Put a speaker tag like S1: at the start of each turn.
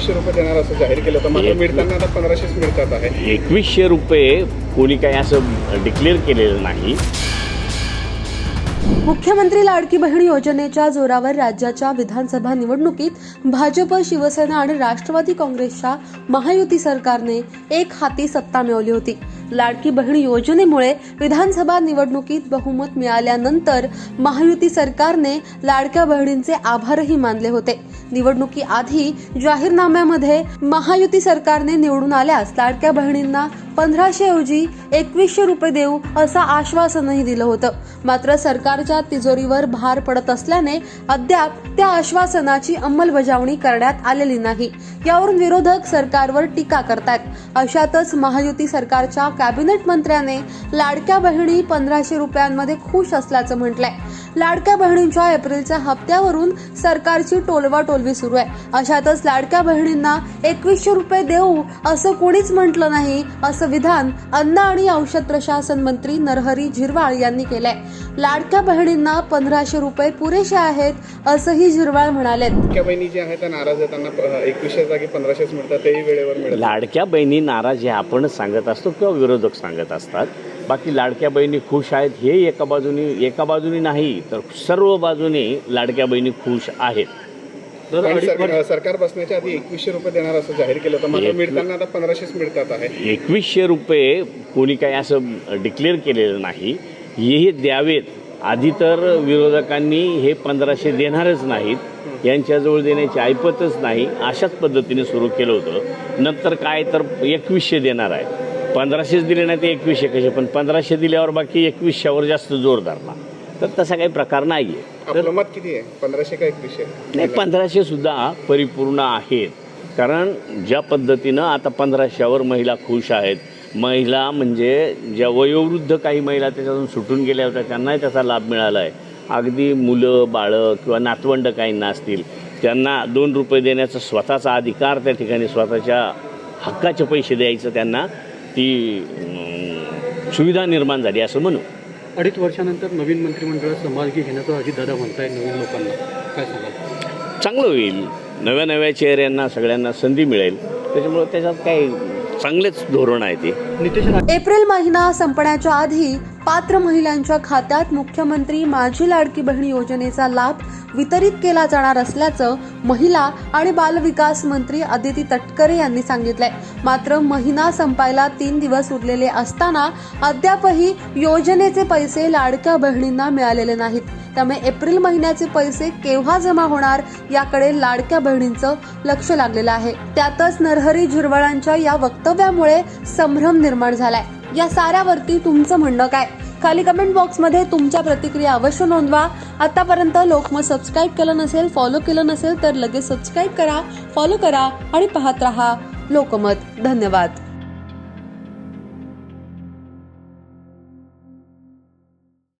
S1: एकवीसशे रुपये देणार असं जाहीर केलं होतं. मात्र
S2: एक-
S1: मिळताना आता पंधराशेच मिळतात आहे.
S2: एकवीसशे रुपये कोणी काही असं डिक्लेअर केलेलं नाही.
S3: मुख्यमंत्री लाडकी बहीण योजनेच्या जोरावर राज्याच्या विधानसभा निवडणुकीत भाजप शिवसेना आणि राष्ट्रवादी काँग्रेसच्या महायुती सरकारने एक हाती सत्ता मिळवली होती. लाडकी बहीण योजनेमुळे विधानसभा निवडणुकीत बहुमत मिळाल्यानंतर महायुती सरकारने लाडक्या बहिणींचे आभारही मानले होते. निवडणुकीआधी जाहीरनाम्यामध्ये महायुती सरकारने निवडून आल्यास लाडक्या बहिणींना पंधराशे ऐवजी एकवीसशे रुपये देऊ असं आश्वासनही दिलं होतं. मात्र सरकारच्या तिजोरीवर भार पडत असल्याने अद्याप त्या आश्वासनाची अंमलबजावणी करण्यात आलेली नाही. यावरून विरोधक सरकारवर टीका करतायत. अशातच महायुती सरकारच्या कॅबिनेट मंत्र्याने लाडक्या बहिणी पंधराशे रुपयांमध्ये खुश असल्याचं म्हटलंय. लाडक्या बहिणींच्या एप्रिलच्या हप्त्यावरून सरकारची टोलवा टोलवी सुरू आहे. अशातच लाडक्या बहिणींना एकवीसशे रुपये देऊ असं कोणीच म्हटलं नाही असं विधान अन्न आणि औषध प्रशासन मंत्री नरहरी झिरवाळ यांनी केलंय. लाडक्या बहिणींना पंधराशे रुपये पुरेसे आहेत असंही झिरवाळ म्हणाले
S1: लाडक्या बहिणी जे आहेत त्या नाराज आहेत त्यांना एकवीसशे जागी पंधराशेच मिळतात तेही वेळेवर मिळतात
S2: लाडक्या बहिणी नाराज हे आपण सांगत असतो किंवा विरोधक सांगत असतात. बाकी लाडक्या बहिणी खुश आहेत हे एका बाजूनी एका बाजूनी नाही तर सर्व बाजूने लाडक्या बहिणी खुश आहेत.
S1: सर- सरकार बसण्याच्या आधी एकवीसशे रुपये देणार असं जाहीर केलं होतं. मात्र
S2: एक-
S1: मिळताना आता पंधराशेच मिळतात आहे.
S2: एकवीसशे रुपये कोणी काही असं डिक्लेअर केलेलं नाही. हे द्यावेत. आधी तर विरोधकांनी हे पंधराशे देणारच नाहीत. यांच्याजवळ देण्याची ऐपतच नाही. अशाच पद्धतीने सुरू केलं होतं. नंतर काय तर एकवीसशे देणार आहे पंधराशेच दिले नाही ते एकवीसशे कसे? पण पंधराशे दिल्यावर बाकी एकवीसशेवर जास्त जोर धरला तर तसा काही प्रकार नाही आहे
S1: आपलं मत किती आहे? पंधराशे का एकवीसशे?
S2: नाही पंधराशे सुद्धा परिपूर्ण आहेत. कारण ज्या पद्धतीनं आता पंधराशेवर महिला खुश आहेत महिला म्हणजे ज्या वयोवृद्ध काही महिला त्याच्यातून सुटून गेल्या होत्या त्यांनाही त्याचा लाभ मिळाला आहे अगदी मुलं बाळं किंवा नातवंड काहींना असतील त्यांना दोन रुपये देण्याचा स्वतःचा अधिकार त्या ठिकाणी स्वतःच्या हक्काचे पैसे द्यायचं त्यांना ती सुविधा निर्माण झाली असं म्हणू.
S4: अडीच वर्षानंतर नवीन मंत्रिमंडळात समाजगी घेण्याचं अजितदादा म्हणताय नवीन लोकांना. काय सांगाल?
S2: चांगलं होईल. नव्या नव्या चेहऱ्यांना सगळ्यांना संधी मिळेल. त्याच्यामुळं त्याच्यात काही चांगलेच धोरण आहे ते.
S3: एप्रिल महिना संपण्याच्या आधी पात्र महिलांच्या खात्यात मुख्यमंत्री माझी लाडकी बहीण योजनेचा लाभ वितरित केला जाणार असल्याचं महिला आणि बालविकास मंत्री अदिती तटकरे यांनी सांगितलंय. मात्र महिना संपायला तीन दिवस उरलेले असताना अद्यापही योजनेचे पैसे लाडक्या बहिणींना मिळालेले नाहीत. त्यामुळे एप्रिल महिन्याचे पैसे केव्हा जमा होणार याकडे लाडक्या बहिणींचं लक्ष लागलेलं आहे. त्यातच नरहरी झिरवळांच्या या वक्तव्यामुळे संभ्रम निर्माण झालाय. या साऱ्यावरती तुमचं म्हणणं काय? खाली कमेंट बॉक्समध्ये तुमच्या प्रतिक्रिया अवश्य नोंदवा. आतापर्यंत लोकमत सबस्क्राईब केलं नसेल फॉलो केलं नसेल तर लगेच सबस्क्राईब करा फॉलो करा आणि पाहत रहा लोकमत. धन्यवाद.